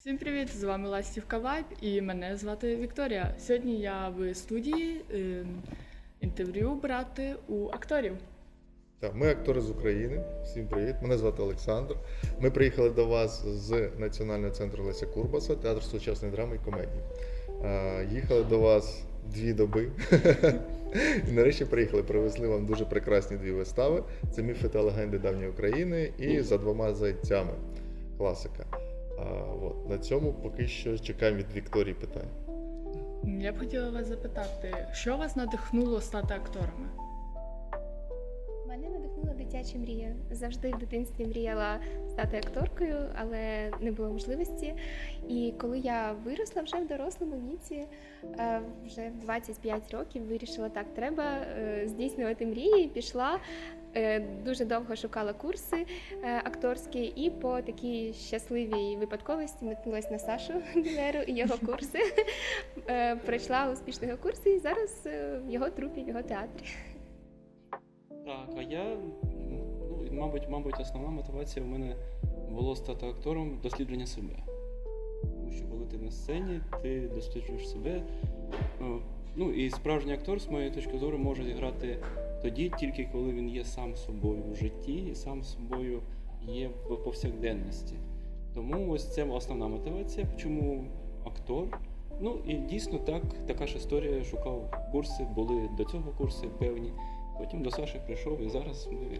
Всім привіт! З вами Ластівка Вайб і мене звати Вікторія. Сьогодні я в студії е, інтерв'ю брати у акторів. Так, ми актори з України. Всім привіт. Мене звати Олександр. Ми приїхали до вас з Національного центру Леся Курбаса, театр сучасної драми і комедії. Е, Їхали до вас дві доби. І нарешті приїхали, привезли вам дуже прекрасні дві вистави. Це міфи та легенди давньої України і за двома зайцями. Класика. А, от. На цьому поки що чекаємо від Вікторії питань. Я б хотіла вас запитати, що вас надихнуло стати акторами? Мене надихнула дитяча мрія. Завжди в дитинстві мріяла стати акторкою, але не було можливості. І коли я виросла вже в дорослому віці, е, вже в 25 років вирішила, так, треба е, здійснювати мрії. Пішла. е, Дуже довго шукала курси акторські, і по такій щасливій випадковості наткнулася на Сашу Білеру і його курси. Пройшла успішно його курси і зараз в його трупі, в його театрі. Так, а я, мабуть, мабуть, основна мотивація в мене було стати актором дослідження себе. Тому що коли ти на сцені, ти досліджуєш себе. Ну, Ну і справжній актор, з моєї точки зору, може зіграти тоді, тільки коли він є сам собою в житті і сам собою є в повсякденності. Тому ось це основна мотивація, чому актор. Ну і дійсно так, така ж історія шукав курси, були до цього курси певні. Потім до Саші прийшов, і зараз ми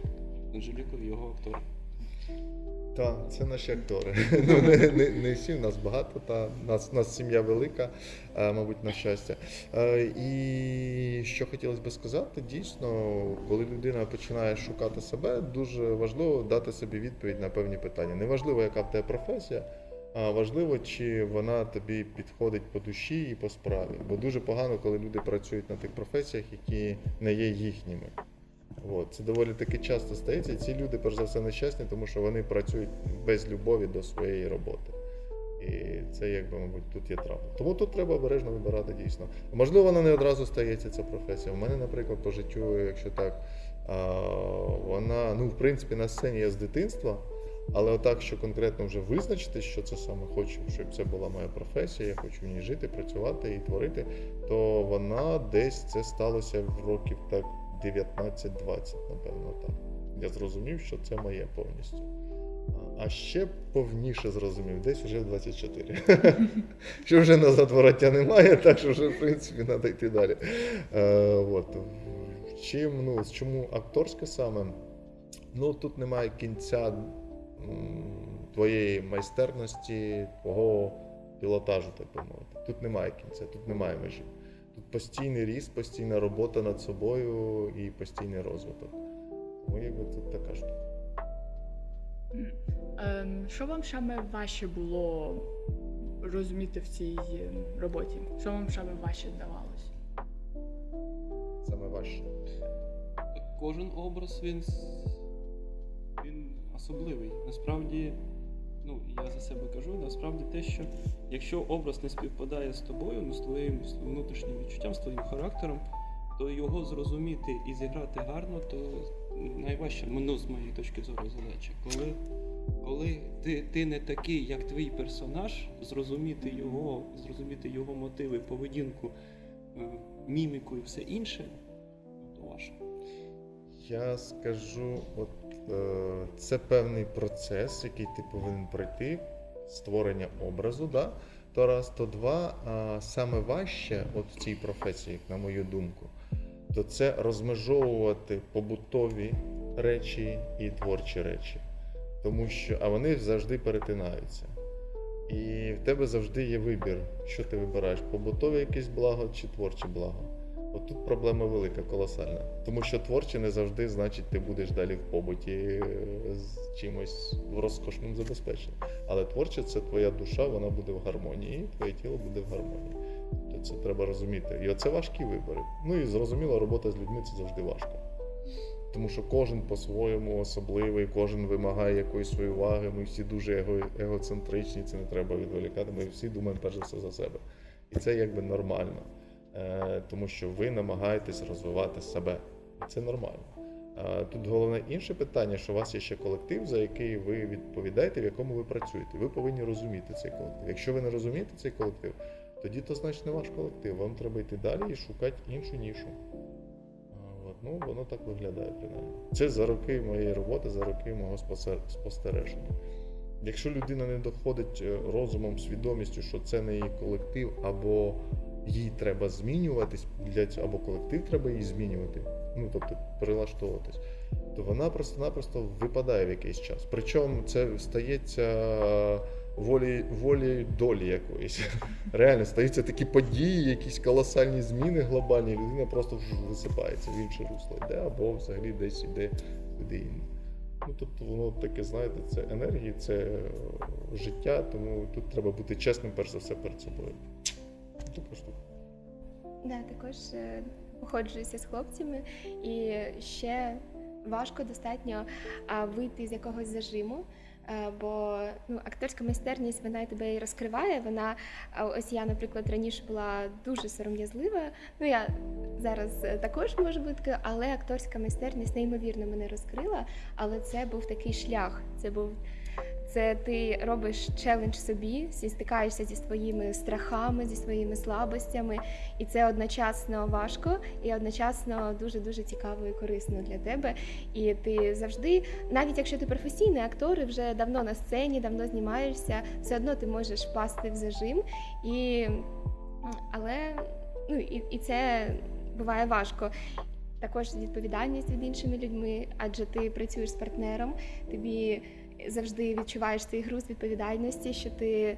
Анжелікою його актори. Так, це наші актори. Ну, не, не, не всі, нас багато, та нас, нас сім'я велика, е, мабуть, на щастя. Е, І що хотілося би сказати, дійсно, коли людина починає шукати себе, дуже важливо дати собі відповідь на певні питання. Неважливо, яка в тебе професія, а важливо, чи вона тобі підходить по душі і по справі. Бо дуже погано, коли люди працюють на тих професіях, які не є їхніми. От, це доволі таки часто стається. Ці люди, перш за все, нещасні, тому що вони працюють без любові до своєї роботи. І це, якби, мабуть, тут є травма. Тому тут треба обережно вибирати дійсно. Можливо, вона не одразу стається ця професія. У мене, наприклад, по життю, якщо так, вона, ну, в принципі, на сцені я з дитинства, але отак, що конкретно вже визначити, що це саме хочу, щоб це була моя професія, я хочу в ній жити, працювати і творити, то вона десь це сталося в років так 19-20, напевно, так. Я зрозумів, що це моє повністю. А ще повніше зрозумів, десь вже в 24. що вже назад вороття немає, так що вже, в принципі, треба йти далі. Е. Чим, ну, чому акторське саме? Ну, тут немає кінця твоєї майстерності, твого пілотажу, так би мовити. Тут немає кінця, тут немає межі. Тут постійний ріст, постійна робота над собою і постійний розвиток. Тому якби тут така штука. Ем, Що вам саме важче було розуміти в цій роботі? Що вам саме важче давалось? Саме важче. Кожен образ він, він особливий. Насправді, ну я за себе кажу, насправді те, що якщо образ не співпадає з тобою, ну з твоїм внутрішнім відчуттям, з твоїм характером, то його зрозуміти і зіграти гарно, то найважча, ну, з моєї точки зору, задача. Коли, коли ти, ти не такий, як твій персонаж, зрозуміти його, зрозуміти його мотиви, поведінку, е, міміку і все інше, то важко. Я скажу, от це певний процес, який ти повинен пройти, створення образу, да? то раз, то два. А саме важче от в цій професії, на мою думку, то це розмежовувати побутові речі і творчі речі. Тому що, а вони завжди перетинаються. І в тебе завжди є вибір, що ти вибираєш: побутове якесь благо чи творче благо. От тут проблема велика, колосальна. Тому що творче не завжди значить, ти будеш далі в побуті е, з чимось в розкошному забезпеченні. Але творче це твоя душа, вона буде в гармонії, твоє тіло буде в гармонії. Тобто це треба розуміти. І оце важкі вибори. Ну і зрозуміло, робота з людьми це завжди важко. Тому що кожен по-своєму особливий, кожен вимагає якоїсь своєї уваги. Ми всі дуже его, егоцентричні, це не треба відволікати. Ми всі думаємо перш за все за себе. І це якби нормально. Е, тому що ви намагаєтесь розвивати себе. Це нормально. Тут головне інше питання, що у вас є ще колектив, за який ви відповідаєте, в якому ви працюєте. Ви повинні розуміти цей колектив. Якщо ви не розумієте цей колектив, тоді то значить не ваш колектив. Вам треба йти далі і шукати іншу нішу. От, ну, воно так виглядає принаймні. Це за роки моєї роботи, за роки мого спостереження. Якщо людина не доходить е, розумом, свідомістю, що це не її колектив, або їй треба змінюватись для або колектив треба її змінювати, ну тобто перелаштовуватись, то вона просто-напросто випадає в якийсь час. Причому це стається волі, волі долі якоїсь. Реально стаються такі події, якісь колосальні зміни глобальні, людина просто висипається в інше русло йде, або взагалі десь йде куди інше. Ну, тобто воно таке, знаєте, це енергії, це життя, тому тут треба бути чесним, перш за все, перед собою. Така штука. Да, також е, походжуюся з хлопцями, і ще важко достатньо вийти з якогось зажиму. е, Бо ну, акторська майстерність вона тебе і розкриває. Вона ось я, наприклад, раніше була дуже сором'язлива. Ну я зараз е, також можу бути, але акторська майстерність неймовірно мене розкрила. Але це був такий шлях. Це був це ти робиш челендж собі, стикаєшся зі своїми страхами, зі своїми слабостями, і це одночасно важко і одночасно дуже дуже цікаво і корисно для тебе. І ти завжди, навіть якщо ти професійний актор і вже давно на сцені, давно знімаєшся, все одно ти можеш впасти в зажим. І але ну і, і це буває важко. Також відповідальність від іншими людьми, адже ти працюєш з партнером, тобі завжди відчуваєш цей груз відповідальності, що ти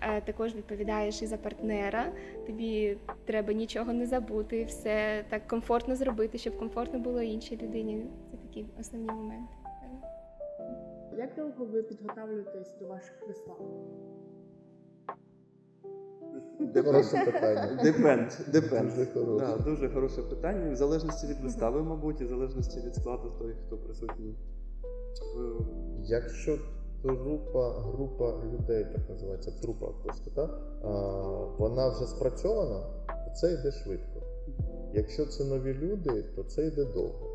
е, також відповідаєш і за партнера. Тобі треба нічого не забути, все так комфортно зробити, щоб комфортно було іншій людині. Це такі основні моменти. Як довго ви підготовлюєтесь до ваших вистав? Хороше питання. Депенд, депенд. Дуже хороше. Да, дуже хороше питання. В залежності від вистави, мабуть, і в залежності від складу той, хто присутній. В- Якщо трупа, група людей, так називається трупа акторська, та, а, вона вже спрацьована, то це йде швидко. Якщо це нові люди, то це йде довго.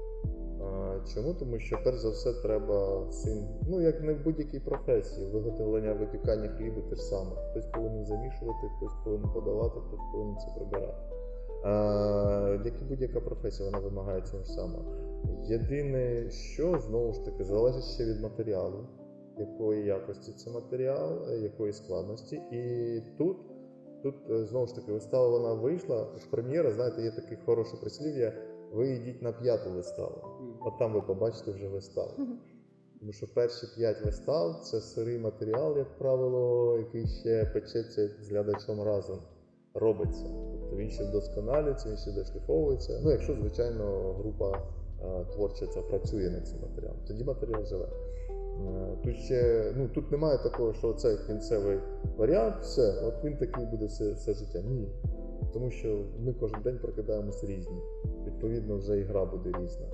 Чому? Тому що перш за все треба всім, ну як не в будь-якій професії, виготовлення випікання хлібу те ж саме. Хтось повинен замішувати, хтось повинен подавати, хтось повинен це прибирати. Як і будь-яка професія, вона вимагає цього ж самого. Єдине, що знову ж таки залежить ще від матеріалу, якої якості це матеріал, е, якої складності. І тут, тут е, знову ж таки, вистава вона вийшла. Прем'єра, знаєте, є таке хороше прислів'я. Ви йдіть на п'яту виставу. От там ви побачите вже виставу. Тому що перші п'ять вистав це сирий матеріал, як правило, який ще печеться з глядачом разом, робиться. Тобто він ще вдосконалюється, він ще дошліфовується. Ну, якщо, звичайно, група е, творча ця працює над цим матеріалом, тоді матеріал живе. Е, Тут ще ну тут немає такого, що це кінцевий варіант, все, от він такий буде все, все життя. Ні. Тому що ми кожен день прокидаємося різні. Відповідно, вже і гра буде різна.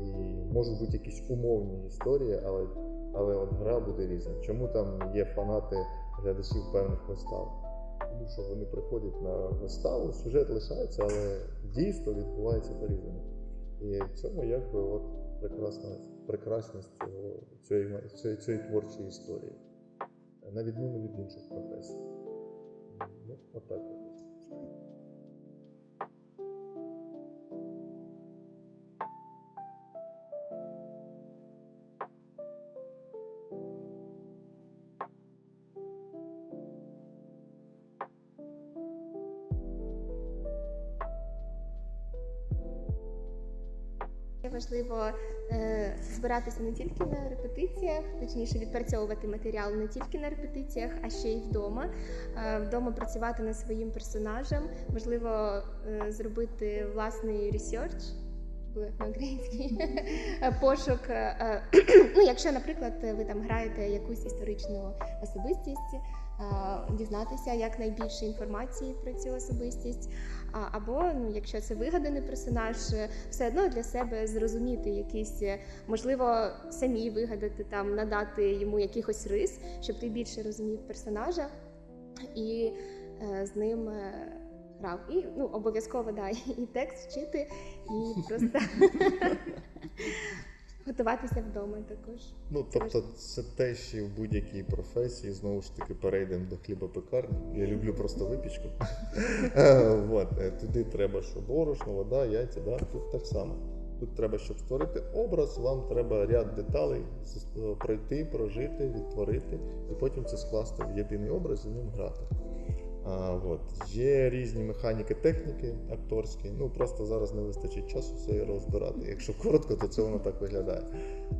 І можуть бути якісь умовні історії, але, але от гра буде різна. Чому там є фанати глядачів певних вистав? Тому що вони приходять на виставу, сюжет лишається, але дійство відбувається по-різному. І в цьому якби от прекрасна, прекрасність цього, цієї, цієї, цієї творчої історії, на відміну від інших професій. Ну, отак. от. Важливо е, збиратися не тільки на репетиціях, точніше відпрацьовувати матеріал не тільки на репетиціях, а ще й вдома. Е, вдома працювати над своїм персонажем, можливо, е, зробити власний ресерч. На українській Е, пошук. ну, якщо, наприклад, ви там граєте якусь історичну особистість, дізнатися якнайбільше інформації про цю особистість. Або ну, якщо це вигаданий персонаж, е, все одно для себе зрозуміти якісь, е, можливо, самі вигадати там, надати йому якихось рис, щоб ти більше розумів персонажа і е, з ним е, грав. І ну, обов'язково да, і текст вчити, і просто готуватися вдома також. Ну, тобто, це те, що і в будь-якій професії, знову ж таки, перейдемо до хлібопекарні. Я люблю просто випічку. Е, Вот. е, Туди треба, що борошно, вода, яйця, да? тут так само. Тут треба, щоб створити образ, вам треба ряд деталей е, пройти, прожити, відтворити, і потім це скласти в єдиний образ і ним грати. А, от. Є різні механіки, техніки акторські. Ну просто зараз не вистачить часу все розбирати. Якщо коротко, то це воно так виглядає.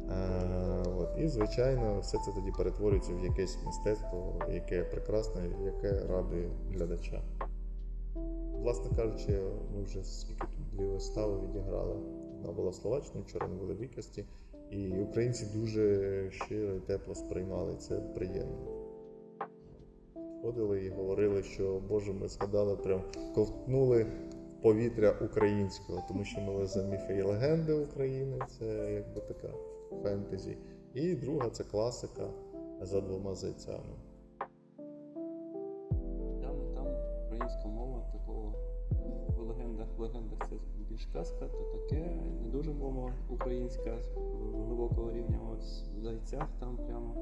А, от. І, звичайно, все це тоді перетворюється в якесь мистецтво, яке прекрасне, яке радує глядача. Власне кажучи, ми вже скільки тут дві вистави відіграли. Одна була в Словаччині, вчора ми були в І українці дуже щиро і тепло сприймали це приємно. Ходили і говорили, що Боже, ми згадали, прям ковтнули повітря українського, тому що веземо міфи і легенди України, це якби така фентезі. І друга це класика за двома зайцями. Там там українська мова такого в легендах, в легендах це більш казка, то таке, не дуже мова українська глибокого рівня. От в зайцях там прямо,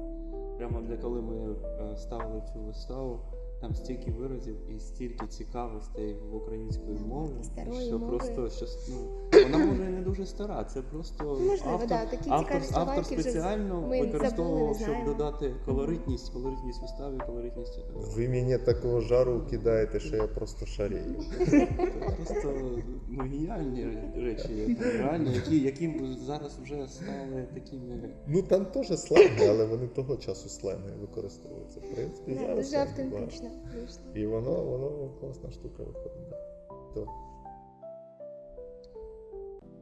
прямо для коли ми е, ставили цю виставу, там стільки виразів і стільки цікавостей в української мови, старої що мови. просто що ну, вона може і не дуже стара. Це просто Можливо, автор, да, такі автор, цікаві автор вже спеціально ми забули, використовував, не щоб знаємо. додати колоритність, колоритність вистави, колоритність. е, Ви мені такого жару кидаєте, що я просто шарію. Просто ну, геніальні речі, реально, які, які зараз вже стали такими. Ну там теж сленги, але вони того часу сленги використовуються. В принципі, Да, зараз дуже автентично І воно, воно класна штука виходить. То.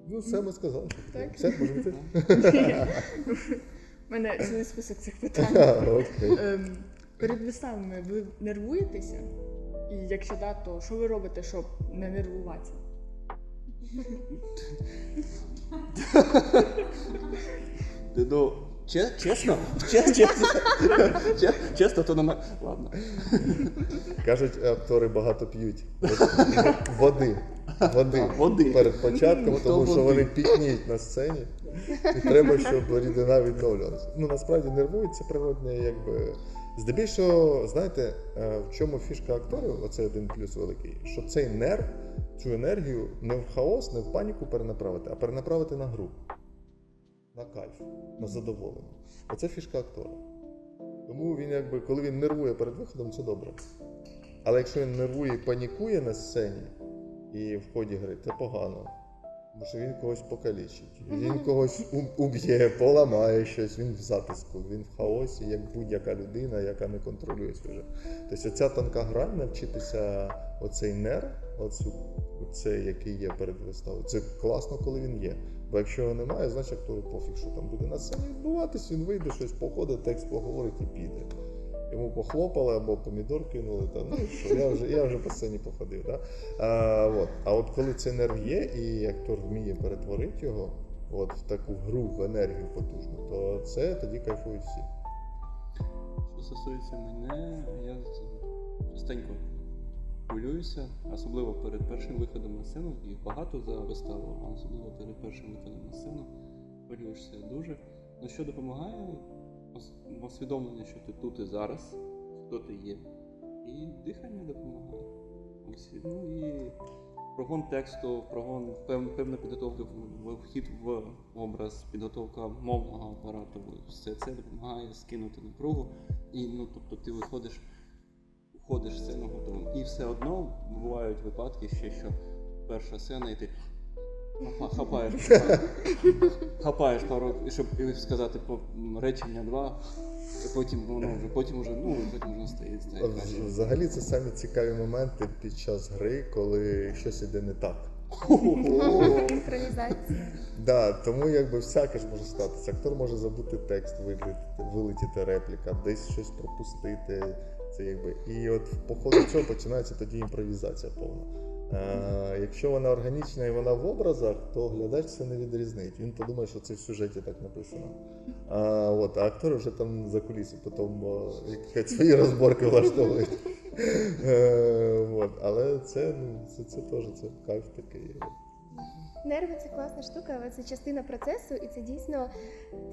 Ну, все ми сказали. Так. Все, можемо йти? У мене цілий список цих питань. Ем, перед виставами ви нервуєтеся? І якщо да, то що ви робите, щоб не нервуватися? Ну, че- чесно, чесно, чесно, Че- чесно, то на ладно. Кажуть, актори багато п'ють. Води. Води. Води. Перед початком, тому що вони пітніють на сцені. І треба, щоб рідина відновлювалася. Ну насправді нервується природне, якби. Здебільшого, знаєте, е, в чому фішка акторів, оце один плюс великий, що цей нерв, цю енергію не в хаос, не в паніку перенаправити, а перенаправити на гру, на кайф, на задоволення. Оце фішка актора. Тому він, якби, коли він нервує перед виходом, це добре. Але якщо він нервує і панікує на сцені і в ході гри, це погано. Тому що він когось покалічить, він когось уб'є, поламає щось, він в затиску, він в хаосі, як будь-яка людина, яка не контролює сюжет. Тобто ця тонка грань навчитися оцей нерв, оцю, оцей, який є перед виставою. Це класно, коли він є. Бо якщо його немає, значить актору пофіг, що там буде на сцені відбуватись, він вийде, щось походить, текст поговорить і піде. Йому похлопали або помідор кинули, та ну що, я вже, я вже по сцені походив. Да? А, от. а от коли цей нерв є, і актор вміє перетворити його от, в таку гру, в енергію потужну, то це тоді кайфують всі. Що стосується мене, я частенько хвилююся, особливо перед першим виходом на сцену, їх багато за виставу, а особливо перед першим виходом на сцену хвилюєшся дуже. Ну що допомагає? Ос- Усвідомлення, що ти тут і зараз, хто ти є. І дихання допомагає. Ось, ну і прогон тексту, прогон, пев, певна підготовка, вхід в образ, підготовка мовного апарату. Все це допомагає скинути напругу. І ну, тобто ти виходиш, входиш в сцену готовим. І все одно бувають випадки ще, що перша сцена, і ти хапа- хапаєш, хапаєш пару, щоб сказати по речення два, і потім воно вже потім уже, ну потім вже стає, стає краще. Взагалі це самі цікаві моменти під час гри, коли щось іде не так. Да, тому якби всяке ж може статися. Актор може забути текст, вилетіти, вилетіти репліка, десь щось пропустити. Це якби. І от по ходу цього починається тоді імпровізація повна. Е, якщо вона органічна і вона в образах, то глядач це не відрізнить. Він подумає, що це в сюжеті так написано. А, от, а актори вже там за куліси потім е, як свої розборки влаштовують. Е, от. Але це, ну, це, це теж це кайф такий. Нерви це класна штука, але це частина процесу, і це дійсно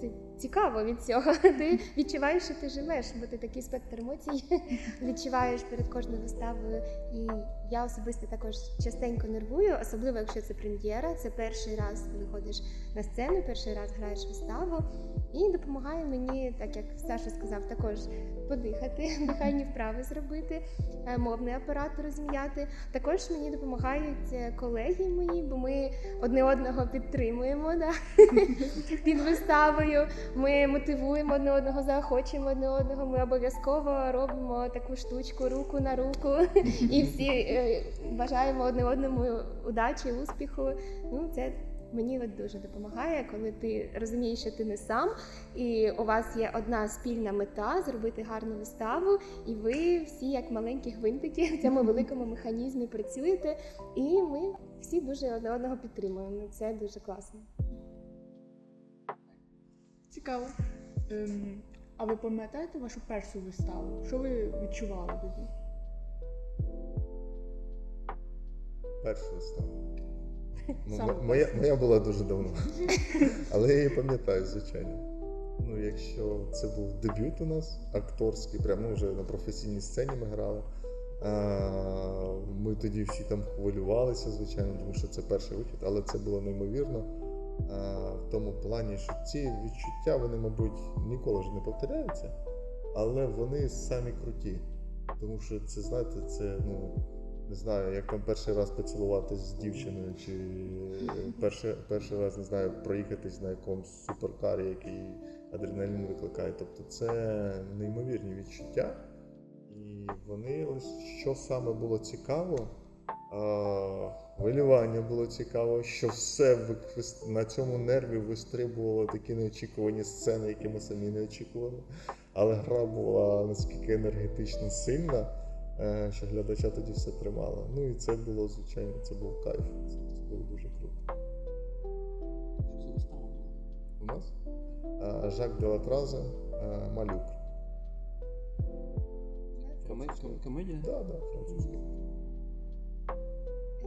це цікаво від цього. Ти відчуваєш, що ти живеш, бо ти такий спектр емоцій відчуваєш перед кожною виставою. І я особисто також частенько нервую, особливо якщо це прем'єра. Це перший раз виходиш на сцену, перший раз граєш виставу. І допомагає мені, так як Саша сказав, також подихати, дихальні вправи зробити, е, мовний апарат розм'яти. Також мені допомагають е, колеги мої, бо ми одне одного підтримуємо да? під виставою. Ми мотивуємо одне одного, заохочуємо одне одного. Ми обов'язково робимо таку штучку руку на руку, і всі е, бажаємо одне одному удачі, успіху. Ну, це мені от дуже допомагає, коли ти розумієш, що ти не сам, і у вас є одна спільна мета зробити гарну виставу, і ви всі, як маленькі гвинтики, в цьому великому механізмі працюєте, і ми всі дуже одне одного підтримуємо. Це дуже класно. Цікаво. Ем, а ви пам'ятаєте вашу першу виставу? Що ви відчували тоді? Перша вистава. Ну, моя, моя була дуже давно. Але я її пам'ятаю, звичайно. Ну, якщо це був дебют у нас, акторський, прямо ну, вже на професійній сцені ми грали. А, ми тоді всі там хвилювалися, звичайно, тому що це перший вихід, але це було неймовірно. А, в тому плані, що ці відчуття, вони, мабуть, ніколи вже не повторяються, але вони самі круті. Тому що це, знаєте, це, ну, не знаю, як там перший раз поцілуватись з дівчиною, чи перший, перший раз, не знаю, проїхатись на якомусь суперкарі, який адреналін викликає. Тобто це неймовірні відчуття. І вони ось що саме було цікаво. А, хвилювання було цікаво, що все на цьому нерві вистрибувало такі неочікувані сцени, які ми самі не очікували. Але гра була наскільки енергетично сильна, що глядача тоді все тримало. Ну і це було, звичайно, це був кайф. Це, це було дуже круто. Що за вистава була? У нас е, Жак Делатраза, е, Малюк. Коме- Комедія? Так, так, французький.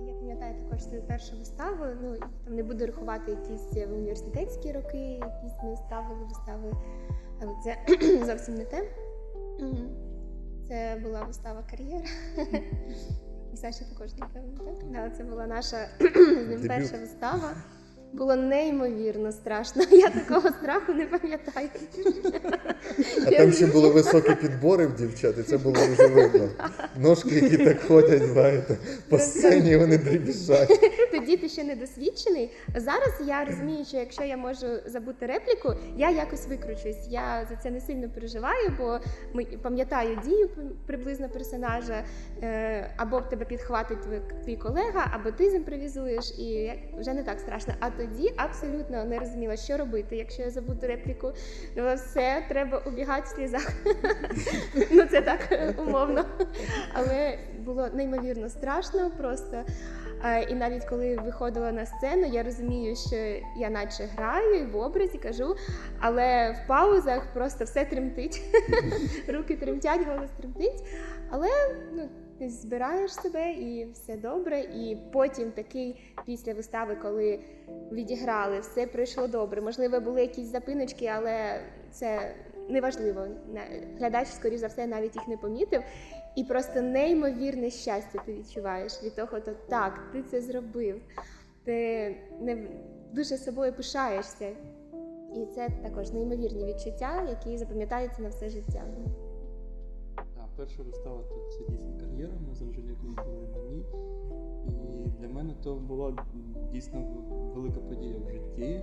Я пам'ятаю також свою першу виставу. Ну там не буду рахувати якісь е, університетські роки, якісь ми ставили вистави, але це зовсім не те. Це була вистава кар'єра. І Саші також напевно, так? Да, це була наша з ним перша вистава. Було неймовірно страшно. Я такого страху не пам'ятаю. А там ще були високі підбори в дівчат, і це було дуже видно. Ножки, які так ходять, знаєте, по сцені вони дрібіжать. Тоді ти ще не досвідчений. Зараз я розумію, що якщо я можу забути репліку, я якось викручусь. Я за це не сильно переживаю, бо пам'ятаю дію приблизно персонажа, е, або тебе підхватить твій, колега, або ти зімпровізуєш, і вже не так страшно. А тоді абсолютно не розуміла, що робити, якщо я забуду репліку. Ну, все, треба убігати в слізах. ну це так умовно. Але було неймовірно страшно просто. І навіть коли виходила на сцену, я розумію, що я наче граю і в образі кажу, але в паузах просто все тремтить. Руки тремтять, голос тремтить. Але ну, збираєш себе і все добре. І потім такий після вистави, коли відіграли, все пройшло добре. Можливо, були якісь запиночки, але це неважливо. Глядач, скоріш за все, навіть їх не помітив. І просто неймовірне щастя ти відчуваєш від того, то так, ти це зробив. Ти не дуже собою пишаєшся. І це також неймовірні відчуття, які запам'ятаються на все життя. Перша вистава то це дійсно кар'єра, ми з Анжелікою були на ній. І для мене то була дійсно велика подія в житті.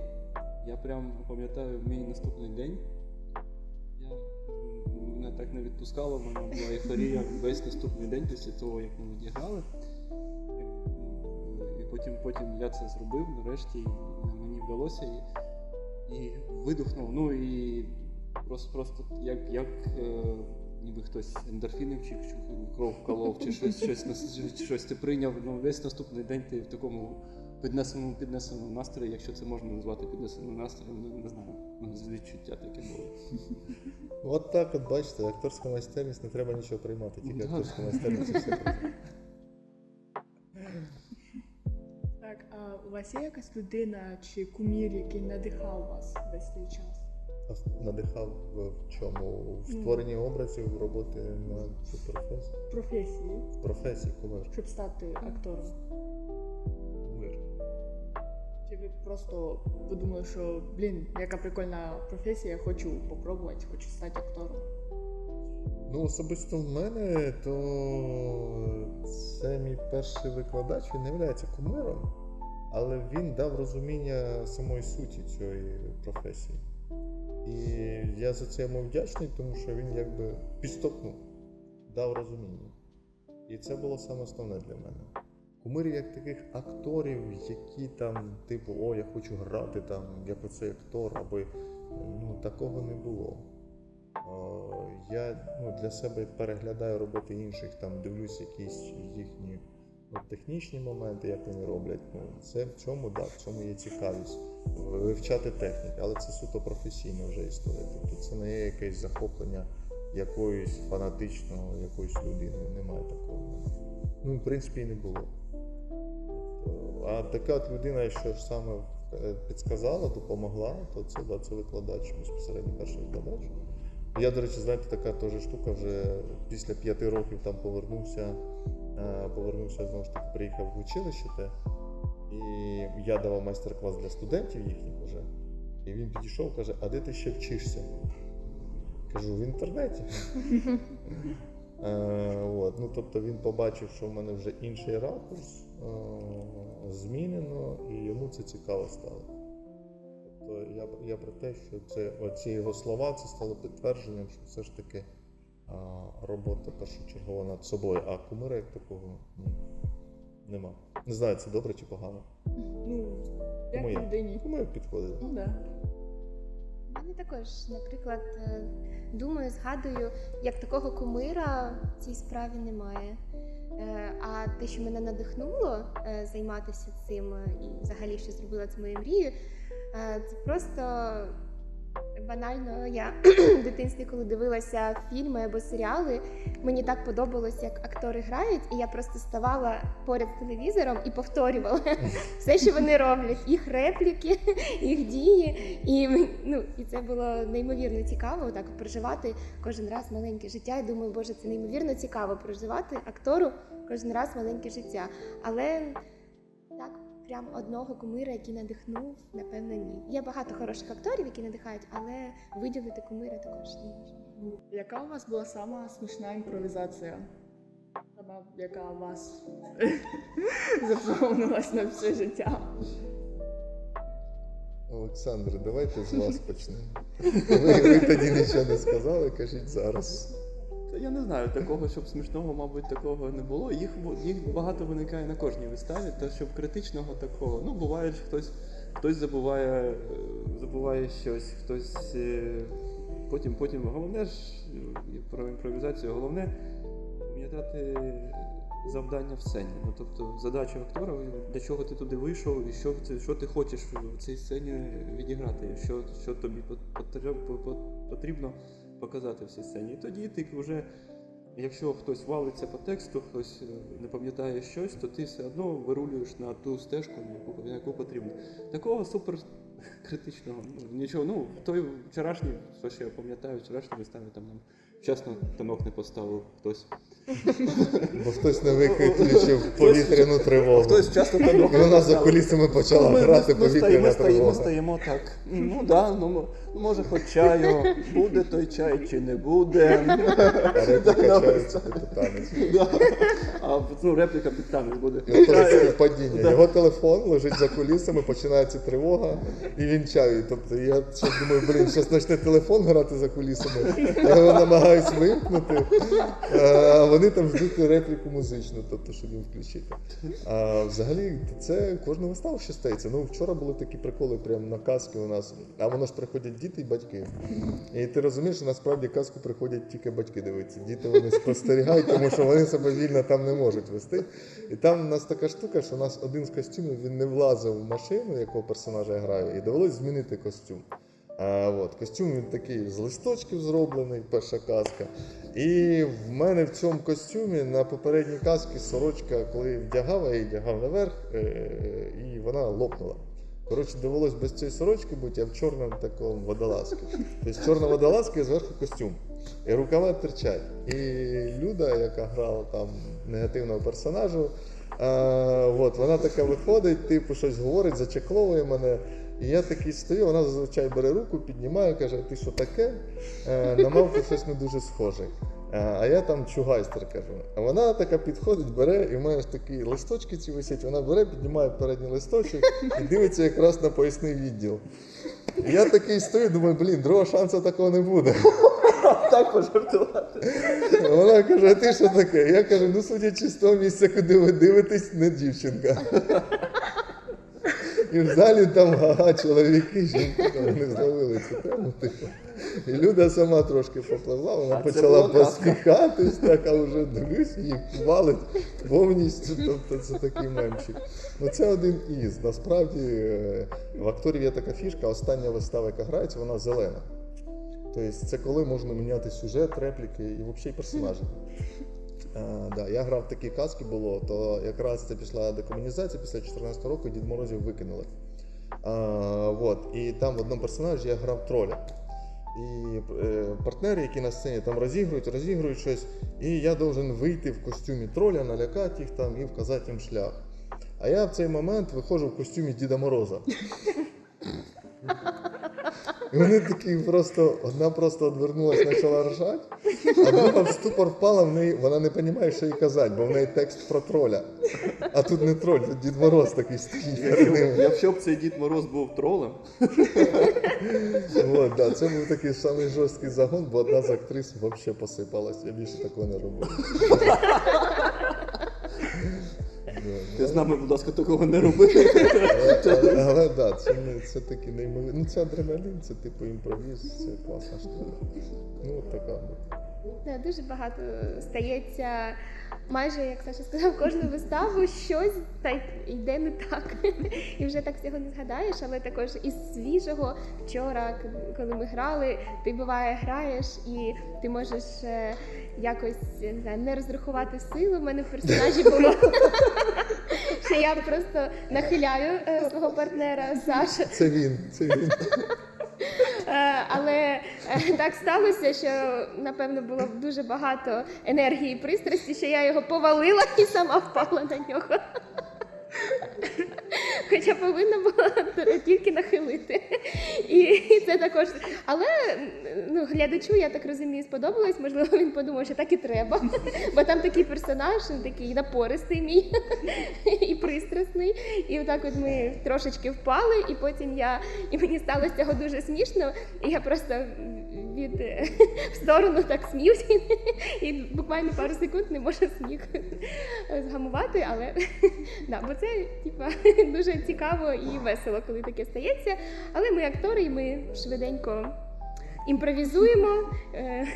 Я прям пам'ятаю мій наступний день. Я мене так не відпускало, в мене була ейфорія весь наступний день після того, як ми відіграли. І, потім, потім я це зробив, нарешті мені вдалося. І, і видихнув. Ну і просто, просто як, як е, ніби хтось ендорфінів чи кров вколов, чи щось, щось, щось ти прийняв. Ну, весь наступний день ти в такому піднесеному, піднесеному настрої, якщо це можна назвати піднесеним настроєм, не, не знаю. Ну, відчуття таке було. От так, от бачите, акторська майстерність не треба нічого приймати, тільки акторська майстерність і все. приймати. Так, а у вас є якась людина чи кумір, який надихав вас весь цей час? Надихав в чому? В створенні образів, роботи на цю професію. Професії, В професії кумир. щоб стати актором? Кумир. Чи ви просто подумали, що блін, яка прикольна професія, я хочу попробувати, хочу стати актором? Ну, особисто в мене, то це мій перший викладач, він не є кумиром, але він дав розуміння самої суті цієї професії. І я за це йому вдячний, тому що він якби підстопнув, дав розуміння. І це було саме основне для мене. Кумирів як таких акторів, які там, типу, о, я хочу грати там, як оцей актор, аби ну, такого не було. Е, Я ну, для себе переглядаю роботи інших, там дивлюсь якісь їхні ну, технічні моменти, як вони роблять. Ну, це в цьому, да, в цьому є цікавість. Вивчати техніку, але це суто професійна вже історія. Тобто це не є якесь захоплення якоїсь фанатичного якоїсь людини. Немає такого. Ну, в принципі, і не було. А така от людина, якщо ж саме е, підсказала, допомогла, то це, да, це викладач, безпосередньо перший викладач. Я, до речі, знаєте, така теж штука вже після п'яти років там повернувся, повернувся знову ж таки, приїхав в училище те. І я давав майстер-клас для студентів їхніх вже. І він підійшов, каже, а де ти ще вчишся? Кажу, в інтернеті. Е, от, ну, тобто він побачив, що в мене вже інший ракурс, е, змінено, і йому це цікаво стало. Тобто я, я про те, що це оці його слова це стало підтвердженням, що все ж таки робота першочергова над собою, а кумира як такого ні, нема. Не знаю, це добре чи погано. Ну, як Кому я? людині. Кумир підходить. Ну да. Мене також, наприклад, е, думаю, згадую, як такого кумира в цій справі немає. Е, А те, що мене надихнуло е, займатися цим е, і взагалі що зробила це моєю мрією, е, це просто банально. Я в дитинстві, коли дивилася фільми або серіали, мені так подобалось, як актори грають, і я просто ставала поряд з телевізором і повторювала все, що вони роблять, їх репліки, їх дії. І, ну, і це було неймовірно цікаво, так проживати кожен раз маленьке життя. Я думаю, боже, це неймовірно цікаво проживати актору кожен раз маленьке життя. Але прям одного кумира, який надихнув, напевно, ні. Є багато хороших акторів, які надихають, але виділити кумира також не можна. Яка у вас була сама смішна імпровізація? Сама, яка у вас запомнилась на все життя? Олександр, давайте з вас почнемо. Ви, ви тоді нічого не сказали, кажіть зараз. Та я не знаю, такого, щоб смішного, мабуть, такого не було. Їх, їх багато виникає на кожній виставі, та щоб критичного такого. Ну, буває, що хтось, хтось забуває, е, забуває щось, хтось. е, Потім, потім головне ж е, про імпровізацію, головне пам'ятати завдання в сцені. Ну, тобто задача актора, для чого ти туди вийшов і що що ти хочеш в цій сцені відіграти, що, що тобі потрібно показати всі сцені. І тоді ти вже, якщо хтось валиться по тексту, хтось е, не пам'ятає щось, то ти все одно вирулюєш на ту стежку, на яку, на яку потрібно. Такого супер критичного ну, нічого. Ну, той вчорашній, що ще я пам'ятаю, вчорашній виставі там нам вчасно танок не поставив хтось. Бо хтось не виключив повітряну тривогу. Хтось вчасно танок вона за кулісами почала ми, грати ми, ми, стоїмо, повітряна стоїмо, тривога. стоїмо так. Ну да, ну мо- ну, може хоч чаю, буде той чай чи не буде. А репліка Да, чається під танець. Да. А ну, репліка під танець буде. Ну, то Його телефон лежить за кулісами, починається тривога, і він чаю. Тобто я ще думаю, блін, зараз почне телефон грати за кулісами. Я його намагаюсь вимкнути. А вони там ждуть репліку музичну, тобто, щоб їм включити. А взагалі, це кожна вистава ще стається. Ну, вчора були такі приколи прямо на казки у нас. А воно ж приходять діти і батьки. І ти розумієш, що насправді казку приходять тільки батьки дивитися. Діти вони спостерігають, тому що вони себе вільно там не можуть вести. І там у нас така штука, що у нас один з костюмів він не влазив в машину, якого персонажа я граю, і довелось змінити костюм. От, костюм він такий з листочків зроблений, перша казка. І в мене в цьому костюмі на попередній казці сорочка, коли вдягав, я її вдягав наверх, е, і вона лопнула. Коротше, довелось без цієї сорочки бути, а в чорному такому водолазці. Тобто чорна водолазка і зверху костюм. І рукава терчать. І Люда, яка грала там негативного персонажу, а, от, вона така виходить, типу, щось говорить, зачекловує мене. І я такий стою, вона зазвичай бере руку, піднімає, каже, ти що таке? Е, на мавку щось не дуже схожий. Е, А я там чугайстер кажу. А вона така підходить, бере, і в мене ж такі листочки ці висять, вона бере, піднімає передній листочок і дивиться якраз на поясний відділ. І я такий стою, думаю, блін, другого шансу такого не буде. Так пожартувати. Вона каже, а ти що таке? Я кажу, ну судячи з того місця, куди ви дивитесь, не дівчинка. І в залі там ага, чоловіки, жінки, там вони зловили цю тему. Типу. І Люда сама трошки попливла, вона А це почала казка. посміхатись, так, а вже дивлюсь, її валить повністю. Тобто це такий мемчик. Ну це один із. Насправді е, в акторів є така фішка, остання вистава, яка грається, вона зелена. Тобто це коли можна міняти сюжет, репліки і взагалі персонажі. А, да, я грав такі казки було, то якраз це пішла декомунізація після 14 року Дід Морозів викинули. А, вот, і там в одному персонажі я грав троля. І е, партнери, які на сцені там розігрують, розігрують щось, і я должен вийти в костюмі троля, налякати їх там і вказати їм шлях. А я в цей момент виходжу в костюмі Діда Мороза. Вони такі просто, одна просто одвернулась, почала ржати, а друга в ступор впала, в неї, вона не розуміє, що їй казати, бо в неї текст про троля. А тут не троль, тут Дід Мороз такий стоїть перед ним. Якщо б цей Дід Мороз був тролем, От, да, це був такий самий жорсткий загон, бо одна з актрис взагалі посипалась. Я більше такого не робив. Да, ти з нами, будь ласка, такого не роби. Але, так, це, такий неймовірний. Ну це адреналін, це типу імпровіз, це класна штука. Ну, от така. Да, дуже багато стається. Майже, як Саша сказав, кожну виставу щось та йде не так. І вже так всього не згадаєш, але також із свіжого вчора, коли ми грали, ти буває граєш і ти можеш е, якось не знаю, не розрахувати силу. У мене в персонажі було. Що я просто нахиляю е, свого партнера Саша. Це він, це він. Е, Але е, так сталося, що напевно було дуже багато енергії і пристрасті, що я його повалила і сама впала на нього. Хоча повинна була тільки нахилити. І це також. Але ну, глядачу, я так розумію, сподобалось. Можливо, він подумав, що так і треба. Бо там такий персонаж, такий напористий мій і пристрасний. І отак от ми трошечки впали, і потім я. І мені стало з цього дуже смішно. І я просто від в сторону так сміюся. І буквально пару секунд не можу сміх згамувати, але да, бо це типа дуже цікаво і весело, коли таке стається. Але ми актори, і ми швиденько імпровізуємо, е,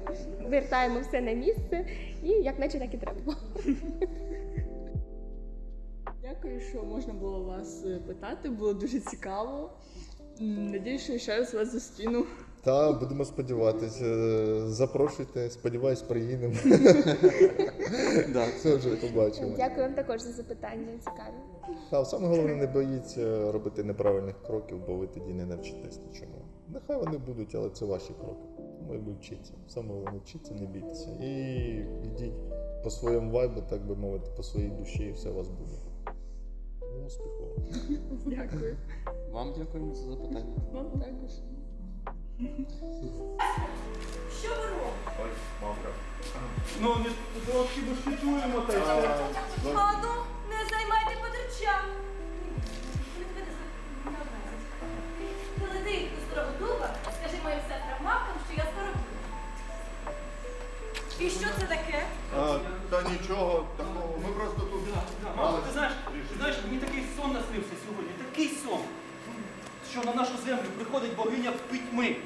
вертаємо все на місце, і як наче так і треба. Дякую, що можна було вас е, питати. Було дуже цікаво. Надіюсь, що ще раз вас зустріну. Та будемо сподіватися. Запрошуйте, сподіваюсь, приїдемо. Да. Це вже побачимо. Дякую вам також за запитання. Цікаві. Та саме головне не боїться робити неправильних кроків, бо ви тоді не навчитесь нічому. Нехай вони будуть, але це ваші кроки. Тому ви вчіться. Саме головне вчіться, не бійтеся. І йдіть по своєму вайбу, так би мовити, по своїй душі, і все у вас буде. Ну, успіху. Дякую. Вам дякуємо за запитання. Вам також. Що ви робите? Ну, не трошки дошкітуємо та й все. Ану, не займайте подруча. Коли ти до старого дуба, скажи моїм сестрам мавкам, що я скоро буду. І що це таке? А, та нічого такого. Ми просто тут. Мамо, ти знаєш, ти знаєш, мені такий сон наснився сьогодні, такий сон, що на нашу землю приходить богиня пітьми.